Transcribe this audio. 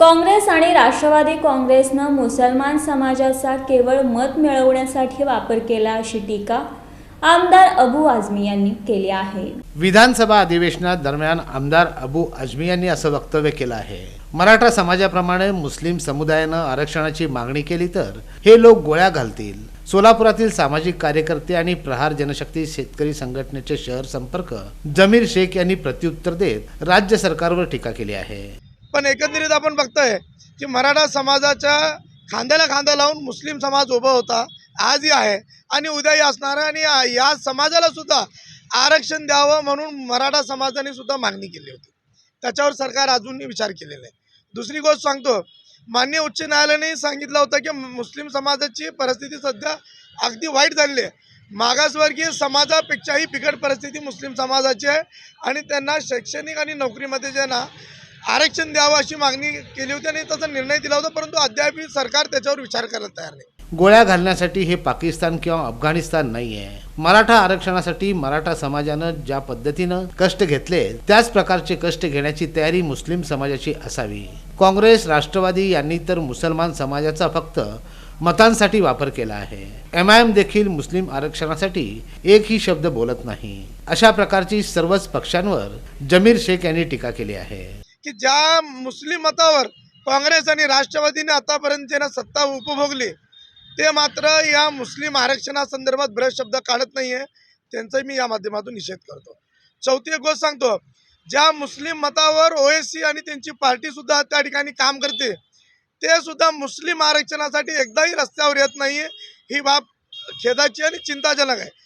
काँग्रेस आणि राष्ट्रवादी काँग्रेसनं मुसलमान समाजाचा केवळ मत मिळवण्यासाठी वापर केला अशी टीका आमदार अबू आझमी यांनी केली आहे. विधानसभा अधिवेशनात दरम्यान आमदार अबू आझमी यांनी असं वक्तव्य केलं आहे. मराठा समाजाप्रमाणे मुस्लिम समुदायानं आरक्षणाची मागणी केली तर हे लोक गोळ्या घालतील. सोलापुरातील सामाजिक कार्यकर्ते आणि प्रहार जनशक्ती शेतकरी संघटनेचे शहर संपर्क जमीर शेख यांनी प्रत्युत्तर देत राज्य सरकारवर टीका केली आहे. पण एकंदरीत आपण बघतोय की मराठा समाजाच्या खांद्याला खांदा लावून मुस्लिम समाज उभा होता आजही आहे आणि उद्याही असणार आहे आणि या- समाजाला सुद्धा आरक्षण द्यावं म्हणून मराठा समाजाने सुद्धा मागणी केली होती. त्याच्यावर सरकार अजूनही विचार केलेला आहे. दुसरी गोष्ट सांगतो मान्य उच्च न्यायालयाने सांगितलं होतं की मुस्लिम समाजाची परिस्थिती सध्या अगदी वाईट झालेली आहे. मागासवर्गीय समाजापेक्षाही बिकट परिस्थिती मुस्लिम समाजाची आहे आणि त्यांना शैक्षणिक आणि नोकरीमध्ये जे ना आरक्षण द्यावं अशी मागणी केली होती आणि त्याचा निर्णय दिला होता परंतु अद्याप सरकार त्याच्यावर विचार करायला तयार नाही. गोळ्या घालण्यासाठी हे पाकिस्तान किंवा अफगाणिस्तान नाहीये. मराठा आरक्षणासाठी मराठा समाजानं ज्या पद्धतीनं कष्ट घेतले त्याच प्रकारचे कष्ट घेण्याची तयारी मुस्लिम समाजाची असावी. काँग्रेस राष्ट्रवादी यांनी तर मुसलमान समाजाचा फक्त मतांसाठी वापर केला आहे. एम आय एम देखील मुस्लिम आरक्षणासाठी एकही शब्द बोलत नाही. अशा प्रकारची सर्वच पक्षांवर जमीर शेख यांनी टीका केली आहे. की ज्या मुस्लिम मतावर काँग्रेस आणि राष्ट्रवादीने आतापर्यंत ज्यांना सत्ता उपभोगली ते मात्र या मुस्लिम आरक्षणासंदर्भात ब्रश शब्द काढत नाही आहे त्यांचाही मी या माध्यमातून निषेध करतो. चौथी एक गोष्ट सांगतो. ज्या मुस्लिम मतावर ओ सी आणि त्यांची पार्टीसुद्धा त्या ठिकाणी काम करते ते सुद्धा मुस्लिम आरक्षणासाठी एकदाही रस्त्यावर येत नाही ही बाब खेदाची आणि चिंताजनक आहे.